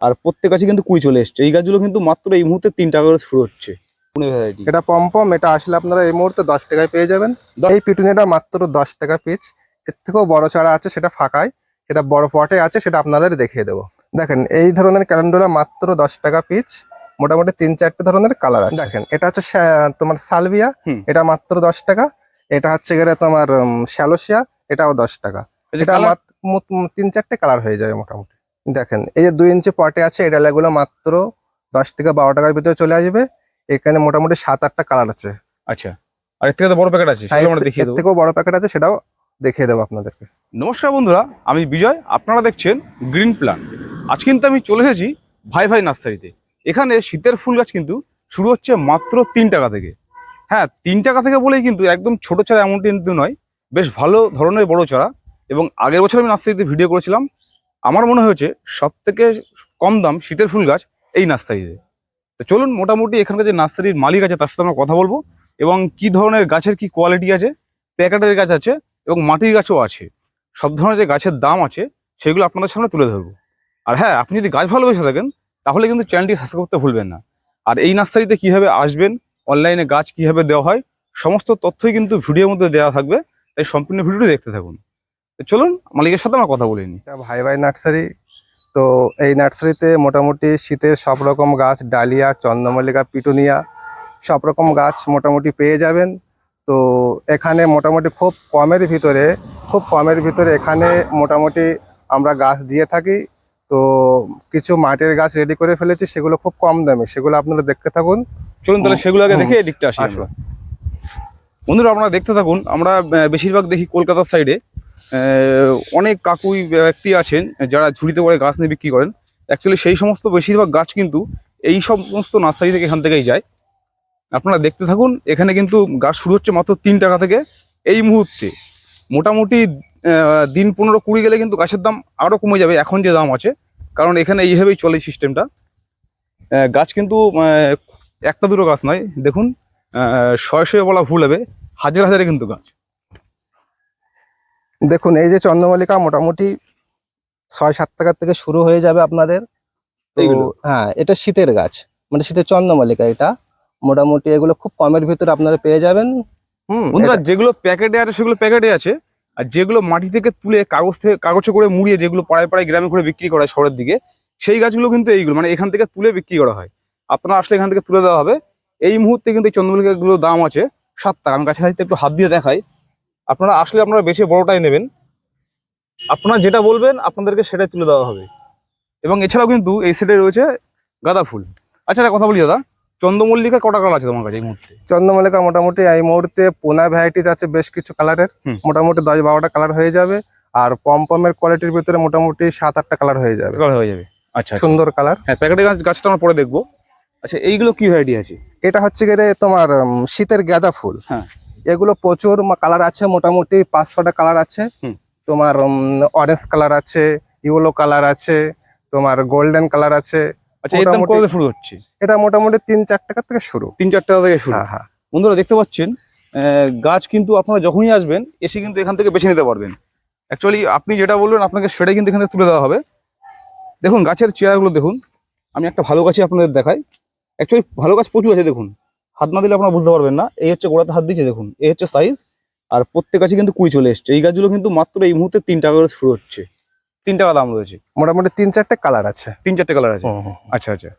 আর প্রত্যেক গাছে কিন্তু কুড়ি চলে এসছে। এই গাছগুলো কিন্তু মাত্র এই মুহূর্তে তিন টাকা করে শুরু হচ্ছে। ভ্যারাইটি এটা পম্পম এটা আসলে আপনারা এই মুহূর্তে দশ টাকায় পেয়ে যাবেন। এই পিটুনিটা মাত্র দশ টাকা পিচ। এর থেকেও বড় চারা আছে সেটা ফাঁকায়। সেটা বড় পটে আছে সেটা আপনাদের দেখিয়ে দেবো। দেখেন এই ধরনের ক্যালেন্ডুলা মাত্র দশ টাকা পিচ। মোটামুটি তিন চারটে ধরনের কালার আছে। দেখেন। এটা হচ্ছে তোমার সালভিয়া। এটা মাত্র দশ টাকা। এটা হচ্ছে গেলে তোমার শ্যালোসিয়া। এটাও দশ টাকা। এটা মাত্র মো- তিন চারটে কালার হয়ে যাবে মোটামুটি। দেখেন এই যে দুই ইঞ্চি পটে আছে এই ডালাগুলো মাত্র দশ থেকে বারো টাকার ভিতরে চলে আসবে। এখানে মোটামুটি সাত আটটা কালার আছে। আচ্ছা আর এর থেকে বড় প্যাকেট আছে হ্যাঁ, দেখিয়ে এর দেবো। থেকেও বড় প্যাকেট আছে সেটাও দেখিয়ে দেবো আপনাদেরকে। নমস্কার বন্ধুরা আমি বিজয় আপনারা দেখছেন গ্রিন প্ল্যান আজ কিন্তু আমি চলে এসেছি ভাই ভাই নার্সারিতে। এখানে শীতের ফুল গাছ কিন্তু শুরু হচ্ছে মাত্র তিন টাকা থেকে। হ্যাঁ তিন টাকা থেকে বলেই কিন্তু একদম ছোট চারা এমনটি কিন্তু নয় বেশ ভালো ধরনের বড় চারা। এবং আগের বছর আমি নার্সারিতে ভিডিও করেছিলাম আমার মনে হয়েছে সব থেকে কম দাম শীতের ফুল গাছ এই নার্সারিতে। তো চলুন মোটামুটি এখানকার যে নার্সারির মালিক আছে তার সাথে আমরা কথা বলব এবং কি ধরনের গাছের কি কোয়ালিটি আছে, প্যাকেটের গাছ আছে এবং মাটির গাছও আছে। সব ধরনের যে গাছের দাম আছে সেগুলো আপনাদের সামনে তুলে ধরবো। আর হ্যাঁ আপনি যদি গাছ ভালোবেসে থাকেন তাহলে কিন্তু চ্যানেলটি সাবস্ক্রাইব করতে ভুলবেন না। আর এই নার্সারিতে কীভাবে আসবেন, অনলাইনে গাছ কীভাবে দেওয়া হয়, সমস্ত তথ্যই কিন্তু ভিডিওর মধ্যে দেওয়া থাকবে। তাই সম্পূর্ণ ভিডিওটি দেখতে থাকুন। চলুন মালিকের সাথে আমার কথা বলে এটা ভাই ভাই নার্সারি। তো এই নার্সারিতে মোটামুটি শীতের সব রকম গাছ ডালিয়া চন্দ্রমল্লিকা পিটুনিয়া সব রকম গাছ মোটামুটি পেয়ে যাবেন। তো এখানে মোটামুটি খুব কমের ভিতরে খুব কমের ভিতরে এখানে মোটামুটি আমরা গাছ দিয়ে থাকি। তো কিছু মাটির গাছ রেডি করে ফেলেছি সেগুলো খুব কম দামে সেগুলো আপনারা দেখতে থাকুন। চলুন তাহলে সেগুলো আগে দেখে এদিকটা আসি আসুন। বন্ধুরা আপনারা দেখতে থাকুন আমরা বেশিরভাগ দেখি কলকাতার সাইডে অনেক কাকুই ব্যক্তি আছেন যারা ঝুড়িতে করে গাছ নিয়ে বিক্রি করেন। অ্যাকচুয়ালি সেই সমস্ত বেশিরভাগ গাছ কিন্তু এই সমস্ত নার্সারি থেকে এখান থেকেই যায়। আপনারা দেখতে থাকুন, এখানে কিন্তু গাছ শুরু হচ্ছে মাত্র তিন টাকা থেকে এই মুহূর্তে। মোটামুটি দিন পনেরো কুড়ি গেলে কিন্তু গাছের দাম আরও কমে যাবে, এখন যে দাম আছে। কারণ এখানে এইভাবেই চলে সিস্টেমটা গাছ কিন্তু একটা দুটো গাছ নয়, দেখুন শয়ে শয়ে বলা ভুল হবে, হাজার হাজারে কিন্তু গাছ। দেখুন এই যে চন্দ্রমল্লিকা মোটামুটি ছয় সাত টাকার থেকে শুরু হয়ে যাবে আপনাদের। তো? হ্যাঁ এটা শীতের গাছ মানে শীতের চন্দ্রমল্লিকা এটা। মোটামুটি এগুলো খুব কমের ভিতরে আপনারা পেয়ে যাবেন। হুম বন্ধুরা যেগুলো প্যাকেটে আছে সেগুলো প্যাকেটে আছে। আর যেগুলো মাটি থেকে তুলে কাগজ থেকে কাগজে করে মুড়িয়ে যেগুলো পাড়ায় পাড়ায় গ্রামে করে বিক্রি করা হয় শহরের দিকে সেই গাছগুলো কিন্তু এইগুলো মানে এখান থেকে তুলে বিক্রি করা হয়। আপনারা আসলে এখান থেকে তুলে দেওয়া হবে। এই মুহূর্তে কিন্তু এই চন্দ্রমল্লিকাগুলোর দাম আছে সাত টাকা। আমি গাছের হাতে একটু হাত দিয়ে দেখাই। আপনারা আসলে আপনারা বেশি বড়টাই নেবেন। আপনারা যেটা বলবেন আপনাদেরকে সেটাই তুলে দেওয়া হবে। এবং এছাড়াও কিন্তু এই সেটে রয়েছে গাঁদা ফুল। আচ্ছা একটা কথা বলি দাদা চন্দ্রমল্লিকা কটা কালার আছে তোমার কাছে এই মুহূর্তে? চন্দ্রমল্লিকা মোটামুটি এই মুহূর্তে পোনা ভ্যারাইটিস আছে বেশ কিছু কালারের মোটামুটি দশ বারোটা কালার হয়ে যাবে। আর পমপমের কোয়ালিটির ভিতরে মোটামুটি সাত আটটা কালার হয়ে যাবে। কালার হয়ে যাবে। আচ্ছা আচ্ছা। সুন্দর কালার হ্যাঁ প্যাকেটের গাছ গাছটা আমরা পরে দেখব। আচ্ছা এইগুলো কি ভ্যারাইটি আছে? এটা হচ্ছে গিয়ে তোমার শীতের গাঁদা ফুল। হ্যাঁ। এগুলো প্রচুর কালার আছে মোটামুটি পাঁচ ছটা কালার আছে। তোমার অরেঞ্জ কালার আছে ইয়েলো কালার আছে তোমার গোল্ডেন কালার আছে। আচ্ছা এর দাম কত শুরু হচ্ছে? এটা মোটামুটি তিন চার টাকা থেকে শুরু। তিন চার টাকা থেকে শুরু। হ্যাঁ হ্যাঁ। বন্ধুরা দেখতে পাচ্ছেন আহ, গাছ কিন্তু আপনারা যখনই আসবেন এসে কিন্তু এখান থেকে বেছে নিতে পারবেন। অ্যাকচুয়ালি আপনি যেটা বলবেন আপনাকে সেটাই কিন্তু এখান থেকে তুলে দেওয়া হবে। দেখুন গাছের চেয়ারগুলো দেখুন। আমি একটা ভালো গাছই আপনাদের দেখাই। অ্যাকচুয়ালি ভালো গাছ প্রচুর আছে দেখুন। হাত না দিলে আপনারা বুঝতে পারবেন না। এই হচ্ছে গোড়াতে হাত দিচ্ছে দেখুন। এই হচ্ছে সাইজ আর প্রত্যেক গাছে কিন্তু কুড়ি চলে এসছে। এই গাছগুলো কিন্তু মাত্র এই মুহূর্তে তিন টাকা করে শুরু হচ্ছে। তিন টাকা দাম রয়েছে। মোটামুটি তিন চারটে কালার আছে। তিন চারটে কালার আছে। আচ্ছা আচ্ছা।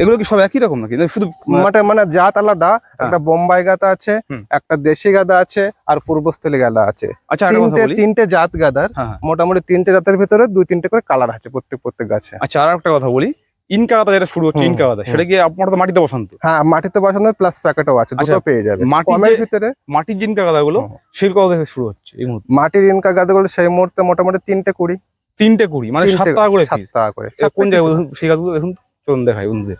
এগুলো কি সব একই রকম নাকি? শুধু মানে মানে জাত আলাদা। একটা বোম্বাই গাদা আছে একটা দেশি গাদা আছে আর পূর্বস্থলী গাদা আছে। আচ্ছা তিনটে তিনটে জাত গাদার হ্যাঁ হ্যাঁ। মোটামুটি তিনটে জাতের ভিতরে দুই তিনটে করে কালার আছে প্রত্যেক প্রত্যেক গাছে। আচ্ছা আর একটা কথা বলি। ইনকা গাদা যেটা শুরু হচ্ছে হুম, ইনকা সেটা কি আপনার তো মাটিতে বসান্ত হ্যাঁ মাটিতে বসানো প্লাস প্যাকেটও আছে দুটো আচ্ছা, পেয়ে যাবে। মাটির ভিতরে? মাটির যে ইনকা গাদাগুলো সেই কথা থেকে শুরু হচ্ছে এই মুহূর্তে। মাটির ইনকা গাদাগুলো সেই মুহূর্তে মোটামুটি তিনটে কুড়ি। তিনটে কুড়ি মানে সাত টাকা করে সাত টাকা করে। কোন জায়গায় সেই গাছগুলো দেখুন চলুন দেখাই বন্ধুদের।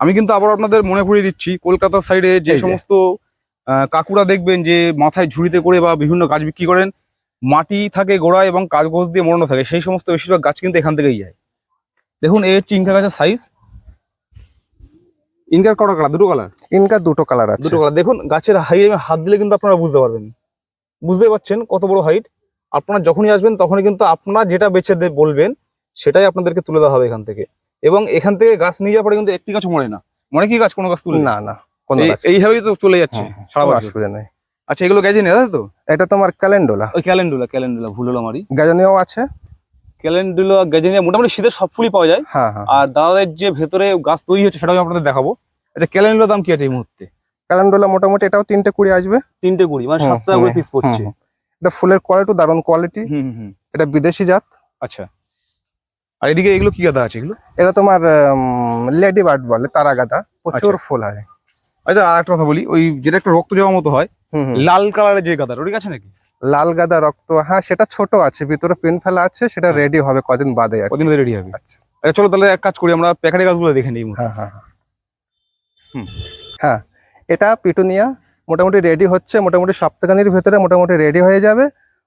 আমি কিন্তু আবার আপনাদের মনে করিয়ে দিচ্ছি কলকাতার সাইডে যে যে। সমস্ত আহ, কাকুরা দেখবেন যে মাথায় ঝুড়িতে করে বা বিভিন্ন গাছ বিক্রি করেন মাটি থাকে গোড়া এবং কাগজ দিয়ে মোড়ানো থাকে সেই সমস্ত বেশিরভাগ গাছ কিন্তু এখান থেকেই যায়। দেখুন এই হচ্ছে ইনকা গাছের সাইজ ইনকার কটা কালার দুটো কালার ইনকার দুটো কালার আছে। দুটো কালার দেখুন গাছের হাইট আমি হাত দিলে কিন্তু আপনারা বুঝতে পারবেন। বুঝতে পারছেন কত বড় হাইট আপনারা যখনই আসবেন তখনই কিন্তু আপনারা যেটা বেছে দে- বলবেন সেটাই আপনাদেরকে তুলে দেওয়া হবে এখান থেকে। এবং এখান থেকে গাছ নিয়ে যাওয়ার পরে কিন্তু একটি গাছ মরে না। মনে কি গাছ? কোনো গাছ তুলে না না। কোনো গাছ। এইভাবেই তো চলে যাচ্ছে হুম, হুম, সারা বছর। নেই। আচ্ছা এগুলো গ্যাজেনিয়া তাই তো? এটা তোমার ক্যালেন্ডোলা। ওই ক্যালেন্ডুলা ক্যালেন্ডুলা ভুল হলো আমারই। গাজনীয় আছে? ক্যালেন্ডুলা গ্যাজেনিয়া মোটামুটি শীতের সব ফুলই পাওয়া যায়। হ্যাঁ হ্যাঁ। আর দাদাদের যে ভেতরে গাছ তৈরি হচ্ছে সেটাও আমি আপনাদের দেখাবো। আচ্ছা ক্যালেন্ডুলার দাম কি আছে এই মুহূর্তে? ক্যালেন্ডোলা মোটামুটি এটাও তিনটে কুড়ি আসবে। তিনটে কুড়ি মানে সাত টাকা করে পিস পড়ছে। এটা ফুলের কোয়ালিটি দারুণ কোয়ালিটি হুম হুম, এটা বিদেশি জাত। আচ্ছা। আর এদিকে এগুলো কি গাদা আছে এগুলো? এটা তোমার লেডি বার্ড বলে তারা গাদা প্রচুর ফুল হয়। আচ্ছা আর একটা কথা বলি ওই যেটা একটা রক্ত যাওয়ার মতো হয়। লাল কালারের যে গাদা ওটা আছে নাকি? লাল গাদা রক্ত হ্যাঁ সেটা ছোট আছে ভিতরে পিন ফেলা আছে সেটা হ্যাঁ। রেডি হবে কদিন বাদে। কদিন রেডি হবে। আচ্ছা। আচ্ছা চলো তাহলে এক কাজ করি আমরা প্যাকেটে গাছগুলো দেখে নিই হ্যাঁ হ্যাঁ হ্যাঁ। হ্যাঁ এটা পিটুনিয়া মোটামুটি রেডি হচ্ছে মোটামুটি সপ্তাহখানির ভেতরে মোটামুটি রেডি হয়ে যাবে।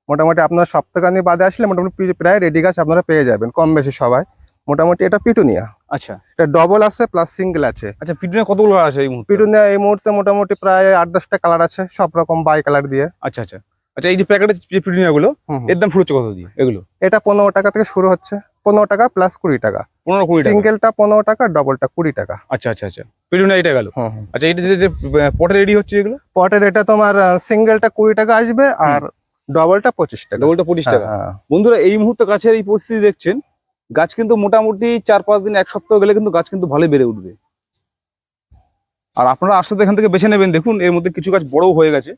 মোটামুটি আপনার সপ্তাহখানি বাদে আসলে মোটামুটি প্রায় রেডি গাছ আপনারা পেয়ে যাবেন কম বেশি সবাই। মোটামুটি এটা পিটুনিয়া। আচ্ছা। এটা ডবল আছে প্লাস সিঙ্গেল আছে। আচ্ছা পিটুনে কতগুলো আছে এই মুহূর্তে? পিটুনিয়া এই মুহূর্তে মোটামুটি প্রায় আট দশটা কালার আছে সব রকম বাই কালার দিয়ে। আচ্ছা আচ্ছা। আচ্ছা এই যে প্যাকেটে যে পিটুনিয়া গুলো। এর দাম শুরু হচ্ছে কত দিয়ে এগুলো? এটা পনেরো টাকা থেকে শুরু হচ্ছে পনেরো টাকা প্লাস কুড়ি টাকা। পনেরো কুড়ি টাকা। সিঙ্গেলটা পনেরো টাকা ডবলটা কুড়ি টাকা। আচ্ছা আচ্ছা আচ্ছা। পিটুনিয়া এটা গেল। আচ্ছা এটা যে পটে রেডি হচ্ছে এগুলো? পটের এটা তোমার সিঙ্গেলটা কুড়ি টাকা আসবে আর ডবলটা পঁচিশ টাকা। ডবলটা পঁচিশ টাকা। হ্যাঁ, হ্যাঁ। বন্ধুরা এই মুহূর্তে কাছের এই পরিস্থিতি দেখছেন গাছ কিন্তু মোটামুটি চার পাঁচ দিন এক সপ্তাহ গেলে কিন্তু গাছ কিন্তু ভালোই বেড়ে উঠবে। আর আপনারা আসলে এখান থেকে বেছে নেবেন দেখুন এর মধ্যে কিছু গাছ বড়ও হয়ে গেছে।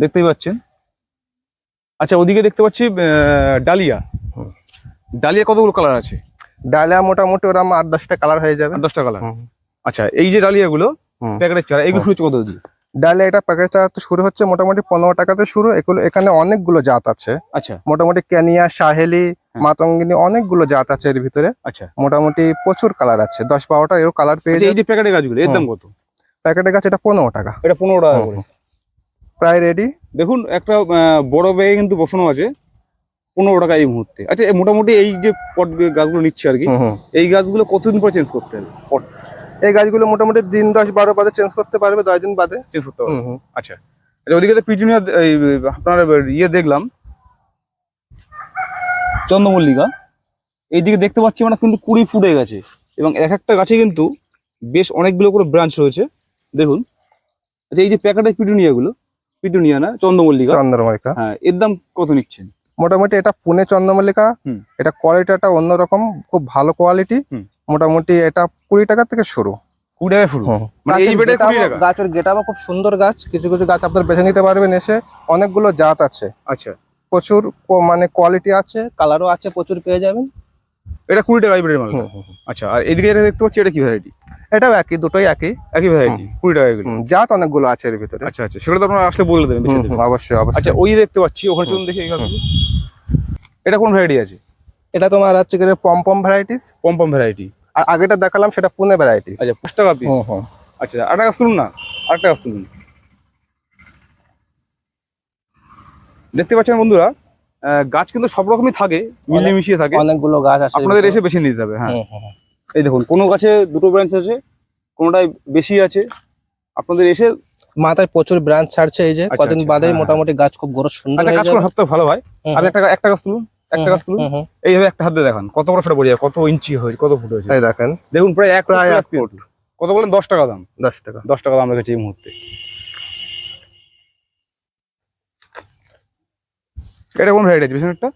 দেখতেই পাচ্ছেন। আচ্ছা ওদিকে দেখতে পাচ্ছি ডালিয়া। ডালিয়া কতগুলো কালার আছে? ডালিয়া মোটামুটি ওরকম আট দশটা কালার হয়ে যাবে। আট দশটা কালার আচ্ছা এই যে ডালিয়াগুলো। প্যাকেটের চারা এগুলো। শুরু হচ্ছে কত দিয়ে ডালিয়া এটা প্যাকেজটা শুরু হচ্ছে মোটামুটি পনেরো টাকাতে শুরু। এগুলো এখানে অনেকগুলো জাত আছে। আচ্ছা। মোটামুটি ক্যানিয়া সাহেলি মাতঙ্গিনী অনেকগুলো জাত আছে এর ভিতরে। আচ্ছা। মোটামুটি প্রচুর কালার আছে। দশ বারোটা এরও কালার পেয়ে আচ্ছা, এই যে প্যাকেটের গাছগুলো এর দাম কত? প্যাকেটের গাছ এটা পনেরো টাকা। এটা পনেরো টাকা করে। প্রায় রেডি দেখুন একটা বড় ব্যাগে কিন্তু বসানো আছে পনেরো টাকা এই মুহূর্তে। আচ্ছা মোটামুটি এই যে পট গাছগুলো নিচ্ছে আর কি এই গাছগুলো কতদিন পর চেঞ্জ করতে হবে? পট এই গাছগুলো মোটামুটি দিন দশ বারো বাদে চেঞ্জ করতে পারবে দশ দিন বাদে। চেঞ্জ করতে হুম। আচ্ছা। আচ্ছা ওদিকে তো পিটুনিয়া আপনার ইয়ে দেখলাম। চন্দ্রমল্লিকা। এইদিকে দেখতে পাচ্ছি আমরা কিন্তু কুড়ি ফুটে গেছে। এবং এক একটা গাছে কিন্তু বেশ অনেকগুলো করে ব্রাঞ্চ রয়েছে। দেখুন। আচ্ছা এই যে প্যাকেটের পিটুনিয়াগুলো পিটুনিয়া না চন্দ্রমল্লিকা? চন্দ্রমল্লিকা। হ্যাঁ এর দাম কত নিচ্ছেন? মোটামুটি এটা পুনে চন্দ্রমল্লিকা। এটা কোয়ালিটিটা অন্যরকম খুব ভালো কোয়ালিটি। মোটামুটি এটা কুড়ি টাকা থেকে শুরু। কুড়ি টাকা। মানে গাছের টাকা? গাছের গেটাবা খুব সুন্দর গাছ। কিছু কিছু গাছ আপনার বেছে নিতে পারবেন এসে। অনেকগুলো জাত আছে। আচ্ছা। প্রচুর কো- মানে কোয়ালিটি আছে কালারও আছে প্রচুর পেয়ে যাবেন। এটা কুড়ি টাকা মাল। হুম। আচ্ছা আর এদিকে এটা দেখতে পাচ্ছি এটা কি ভ্যারাইটি এটাও একই দুটোই একই। একই ভ্যারাইটি কুড়ি টাকা জাত অনেকগুলো আছে এর ভিতরে। আচ্ছা আচ্ছা সেগুলো তো আপনারা আসলে বলে দেবেন হুম, অবশ্যই আচ্ছা ওই দেখতে পাচ্ছি ওখানে চলুন দেখি এটা কোন ভ্যারাইটি আছে? এটা তোমার হচ্ছে কি পমপম ভ্যারাইটিস পম্পম ভ্যারাইটি আর আগেটা দেখালাম সেটা পুনে ভ্যারাইটি আচ্ছা পাঁচ টাকা পিস আচ্ছা আরেকটা গাছ তুলুন না আরেকটা গাছ তুলুন। দেখতে পাচ্ছেন বন্ধুরা গাছ কিন্তু সব রকমই থাকে মিলিয়ে মিশিয়ে থাকে। অনেকগুলো গাছ আছে। আপনাদের এসে বেছে নিতে হবে হ্যাঁ। এই দেখুন কোনো গাছে দুটো ব্রাঞ্চ আছে কোনোটায় বেশি আছে। আপনাদের এসে মাথায় প্রচুর ব্রাঞ্চ ছাড়ছে এই যে আচ্ছা, কদিন আচ্ছা, বাদেই হ্যাঁ, মোটামুটি গাছ খুব বড় সুন্দর আচ্ছা হয়ে গাছ ভালো হয়। আপনি একটা একটা গাছ তুলুন। একটা গাছ তুলুন। এইভাবে একটা হাত দেখান কত বড় সেটা বোঝা কত ইঞ্চি হয়েছে কত ফুট হয়েছে। দেখেন দেখুন প্রায় এক প্রায় এক ফুট। কত বলেন? দশ টাকা দাম। দশ টাকা। দশ টাকা দাম রেখেছে এই মুহূর্তে। এটা কোন ভ্যারাইটি পিছনেরটা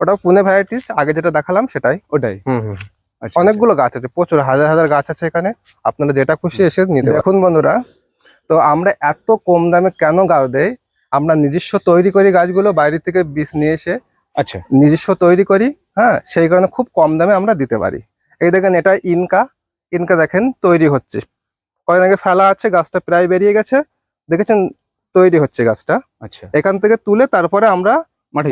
ওটা পুনে ভ্যারাইটিস আগে যেটা দেখালাম সেটাই। ওটাই। হুম হুম। আচ্ছা অনেকগুলো গাছ আছে প্রচুর হাজার হাজার গাছ আছে এখানে। আপনারা যেটা খুশি এসে নিতে দেখুন বন্ধুরা তো আমরা এত কম দামে কেন গাছ দেয় আমরা নিজস্ব তৈরি করি গাছগুলো বাইরে থেকে বীজ নিয়ে এসে আচ্ছা। নিজস্ব তৈরি করি হ্যাঁ সেই কারণে খুব কম দামে আমরা দিতে পারি। এই দেখেন এটা ইনকা। ইনকা দেখেন তৈরি হচ্ছে। কয়েক আগে ফেলা আছে গাছটা প্রায় বেরিয়ে গেছে। দেখেছেন? তৈরি হচ্ছে গাছটা। আচ্ছা। এখান থেকে তুলে তারপরে আমরা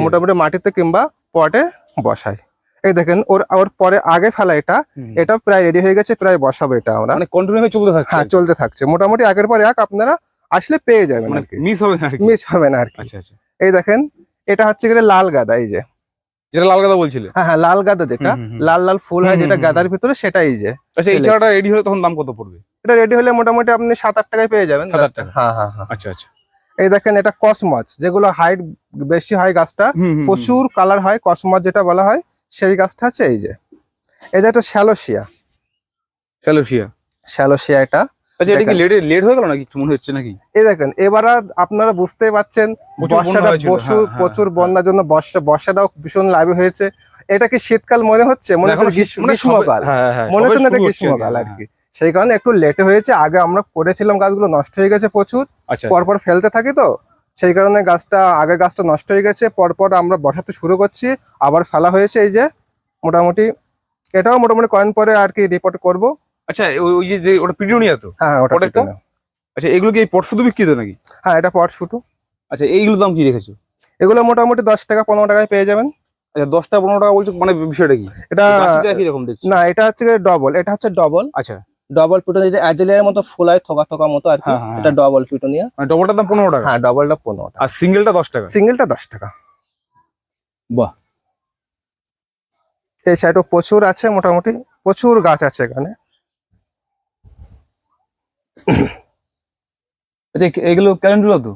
মোটামুটি মাটিতে কিংবা পটে বসাই। এই দেখেন ওর ওর পরে আগে ফেলা এটা। এটা প্রায় রেডি হয়ে গেছে প্রায় বসাবো এটা আমরা। মানে কন্টিনিউ চলতে থাকছে। হ্যাঁ চলতে থাকছে। মোটামুটি আগের পর এক আপনারা আসলে পেয়ে যাবেন মানে আর কি। মিস হবে না আর কি। মিস হবে না আর কি। আচ্ছা আচ্ছা। এই দেখেন এটা হচ্ছে কি লাল গাদা এই যে। যেটা লাল গাদা বলছিলে? হ্যাঁ হ্যাঁ লাল গাদা যেটা। লাল লাল ফুল হয় যেটা গাদার ভিতরে সেটাই যে। আচ্ছা এই চারাটা রেডি হলে তখন দাম কত পড়বে? এটা রেডি হলে মোটামুটি আপনি সাত আট টাকায় পেয়ে যাবেন সাত আট টাকা। হ্যাঁ হ্যাঁ হ্যাঁ। আচ্ছা আচ্ছা। এই দেখেন এটা যেগুলো হাইট বেশি হয় গাছটা প্রচুর কালার হয় কসমচ যেটা বলা হয় সেই গাছটা হচ্ছে এই যে। এই যে একটা শ্যালোসিয়া স্যালোসিয়া শ্যালোসিয়া এটা। আচ্ছা এটা কি লেট লেট হয়ে গেল নাকি? মনে হচ্ছে নাকি? এই দেখেন এবার আপনারা বুঝতেই পারছেন বর্ষাটা প্রচুর হ্যাঁ, হ্যাঁ, প্রচুর হ্যাঁ। বন্যার জন্য বর্ষা বর্ষাটাও ভীষণ লাভে হয়েছে। এটা কি শীতকাল মনে হচ্ছে? মনে হচ্ছে মানে সবে- গ্রীষ্মকাল মনে হচ্ছে না এটা গ্রীষ্মকাল আর কি। সেই কারণে একটু লেটে হয়েছে। আগে আমরা করেছিলাম গাছগুলো নষ্ট হয়ে গেছে প্রচুর। আচ্ছা। পরপর ফেলতে থাকি তো। সেই কারণে গাছটা আগের গাছটা নষ্ট হয়ে গেছে। পরপর আমরা বসাতে শুরু করছি। আবার ফেলা হয়েছে এই যে মোটামুটি। এটাও মোটামুটি কয়েন পরে আর কি রিপোর্ট করব। আচ্ছা ওই যে ওটা তো? হ্যাঁ ওটা পরেরটা? কেটে নাও। আচ্ছা এগুলো কি পট শুধু বিক্রিত নাকি? হ্যাঁ এটা পট শুটু আচ্ছা এইগুলো দাম কি রেখেছো এগুলো মোটামুটি দশ টাকা পনেরো টাকায় পেয়ে যাবেন। আচ্ছা দশটা পনেরো টাকা বলছো মানে বিষয়টা কি? এটা গাছটা দেখছি? না এটা হচ্ছে ডবল এটা হচ্ছে ডবল। আচ্ছা। ডবল পিটুনিয়া অ্যাজেলিয়ার মতো থোকা থোকা মতো আর কি। হ্যাঁ, হ্যাঁ, এটা ডবল পিটুনিয়া। মানে দাম পনেরো টাকা? হ্যাঁ ডবলটা পনেরো টাকা। আর সিঙ্গেলটা দশ টাকা? সিঙ্গেলটা দশ টাকা। বাহ। এই সাইডও প্রচুর আছে মোটামুটি। প্রচুর গাছ আছে এখানে। আচ্ছা এগুলো ক্যালেন্ডুলা তো?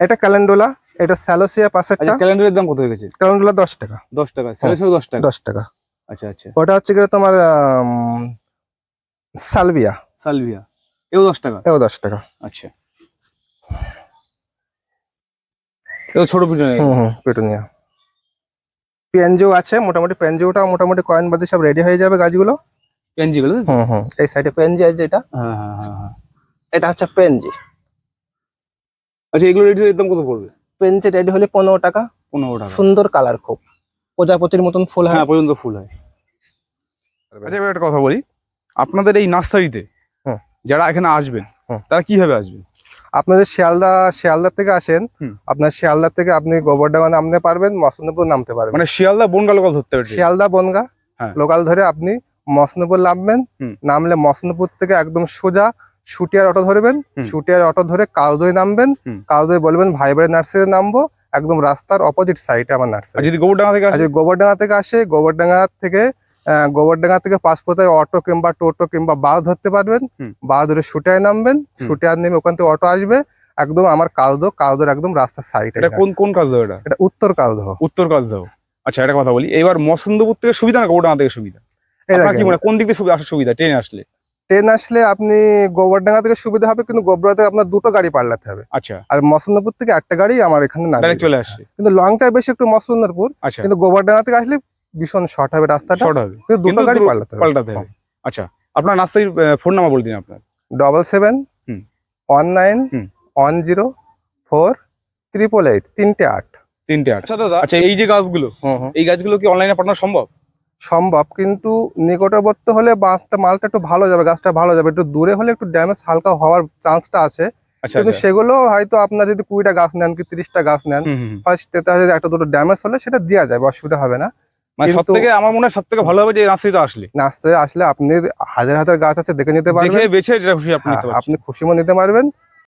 এটা ক্যালেন্ডোলা এটা স্যালোসিয়া পাশেরটা আচ্ছা ক্যালেন্ডারের দাম কত হয়ে গেছে? ক্যালেন্ডোলা দশ টাকা। দশ টাকা স্যালোসিয়া দশ টাকা? দশ টাকা। আচ্ছা আচ্ছা। ওটা হচ্ছে গিয়ে তোমার সালভিয়া। সালভিয়া। এও দশ টাকা? এও দশ টাকা। আচ্ছা। এও ছোট পিডিওনিয়া হুম হুম পেটুনিয়া। পেনজিও আছে মোটামুটি পেনজিওটা মোটামুটি কয়েন বাদে সব রেডি হয়ে যাবে গাছগুলো। পেনজি গুলো হুম হুম এই সাইডে পেনজি আছে যেটা। হ্যাঁ হ্যাঁ হ্যাঁ হ্যাঁ। এটা হচ্ছে পেনজি। আচ্ছা এগুলো রেডি দাম কত পড়বে? পেনজি রেডি হলে পনেরো টাকা। পনেরো টাকা। সুন্দর কালার খুব। প্রজাপতির মতন ফুল হয়। হ্যাঁ পর্যন্ত ফুল হয়। আচ্ছা এবার একটা কথা বলি। আপনাদের এই নার্সারিতে। যারা এখানে আসবেন। তারা কীভাবে আসবেন? আপনাদের শিয়ালদা শিয়ালদার থেকে আসেন। আপনার শিয়ালদার থেকে আপনি গোবরডাঙ্গা নামতে পারবেন মসনপুর নামতে পারবেন। মানে শিয়ালদা বনগা লোকাল ধরতে পারবেন শিয়ালদা বনগা হ্যাঁ। লোকাল ধরে আপনি মসনপুর নামবেন। নামলে মসনপুর থেকে একদম সোজা শুটিয়ার অটো ধরবেন। শুটিয়ার অটো ধরে কালদই নামবেন। কালদই বলবেন ভাইবারের নার্সারি নামবো একদম রাস্তার অপোজিট সাইডে আমার নার্সারি। যদি গোবরডাঙ্গা থেকে আসে? গোবরডাঙ্গা থেকে আসে গোবরডাঙ্গা থেকে গোবরডাঙ্গা থেকে পাসপোর্টে অটো কিংবা টোটো কিংবা বাস ধরতে পারবেন। বাস ধরে শুটিয়ায় নামবেন শুটিয়ার নেমে ওখান থেকে অটো আসবে একদম আমার কালদো কালদোর একদম রাস্তার সাইডে এটা কোন কোন কাজ এটা? এটা উত্তর কালদো উত্তর কাজ দাও আচ্ছা একটা কথা বলি এবার মসন্দপুর থেকে সুবিধা না গোবরডাঙ্গা থেকে সুবিধা? কি মনে কোন দিক থেকে সুবিধা আসার সুবিধা ট্রেনে আসলে? ট্রেন আসলে আপনি গোবরডাঙ্গা থেকে সুবিধা হবে কিন্তু গোবরাতে আপনার দুটো গাড়ি পাল্লাতে হবে। আচ্ছা। আর মসন্দপুর থেকে একটা গাড়ি আমার এখানে না চলে আসছে। কিন্তু লংটা বেশি একটু মসন্দরপুর আচ্ছা। কিন্তু গোবরডাঙ্গা থেকে আসলে ভীষণ শর্ট হবে রাস্তাটা। শর্ট হবে। কিন্তু দুটো গাড়ি দূর- পাল্টাতে হবে। পাল্টাতে হবে। আচ্ছা আপনার নার্সারির ফোন নাম্বার বলে দিন আপনার। Double seven hmm. One nine one zero four triple eight তিনটে আট। তিনটে আট। আচ্ছা দাদা আচ্ছা এই যে গাছগুলো এই গাছগুলো কি অনলাইনে পাঠানো সম্ভব? সম্ভব কিন্তু নিকটবর্তী হলে বাঁশটা মালটা একটু ভালো যাবে গাছটা ভালো যাবে। একটু দূরে হলে একটু ড্যামেজ হালকা হওয়ার চান্সটা আছে। আচ্ছা কিন্তু আচ্ছা। সেগুলো হয়তো আপনার যদি কুড়িটা গাছ নেন কি তিরিশটা গাছ নেন যদি একটা দুটো ড্যামেজ হলে সেটা দেওয়া যাবে অসুবিধা হবে না। মানে থেকে আমার মনে হয় সব থেকে ভালো হবে যে নার্সারিতে আসলে। আসলে আপনি হাজার হাজার গাছ আছে দেখে নিতে পারবেন। বেছে খুশি আপনি হ্যাঁ। আপনি খুশি মতো নিতে পারবেন।